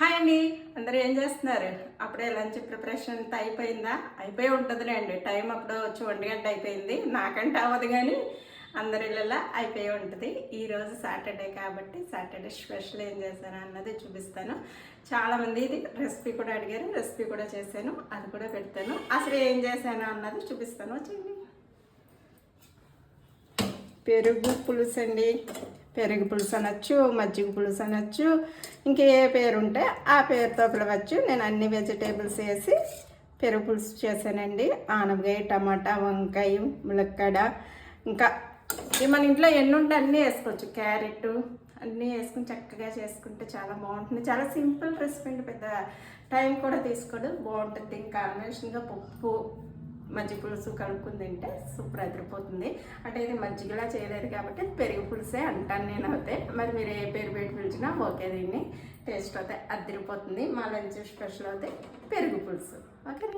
Hi అండి. అందరూ ఏం చేస్తున్నారు? అప్పుడే లంచ్ ప్రిపరేషన్ అంతా అయిపోయిందా? అయిపోయి ఉంటుందిలేండి. టైం అప్పుడు వచ్చి ఒంటి గంట అయిపోయింది. నాకంటే అవ్వదు కానీ అందరి అయిపోయి ఉంటుంది. ఈరోజు సాటర్డే కాబట్టి సాటర్డే స్పెషల్ ఏం చేశాను అన్నది చూపిస్తాను. చాలామంది ఇది రెసిపీ కూడా అడిగారు. రెసిపీ కూడా చేశాను. అది కూడా పెడతాను. అసలు ఏం చేశాను అన్నది చూపిస్తాను. వచ్చింది పెరుగు పులుసు అండి పెరుగు పులుసు అనొచ్చు మజ్జిగ పులుసు అనొచ్చు ఇంకే పేరు ఉంటే ఆ పేరుతో పిలవచ్చు. నేను అన్ని వెజిటేబుల్స్ వేసి పెరుగు పులుసు చేశానండి. ఆనపకాయ టమాటా వంకాయ ములక్కడ ఇంకా మన ఇంట్లో ఎన్ని ఉంటే అన్నీ వేసుకోవచ్చు. క్యారెట్ అన్నీ వేసుకుని చక్కగా చేసుకుంటే చాలా బాగుంటుంది. చాలా సింపుల్ రెసిపీ అండి. పెద్ద టైం కూడా తీసుకోడు బాగుంటుంది. ఇంకా కాంబినేషన్గా పప్పు మజ్జిగ పులుసు కలుపుకుని తింటే సూపర్ అదిరిపోతుంది అంటే ఇది మజ్జిగలా చేయలేదు కాబట్టి పెరుగు పులుసే అంటాను నేను అయితే మరి మీరు ఏ పేరు పెట్టి పిలిచినా ఓకే దీన్ని. టేస్ట్ అయితే అదిరిపోతుంది. మా లంచ్ స్పెషల్ అయితే పెరుగు పులుసు. ఓకే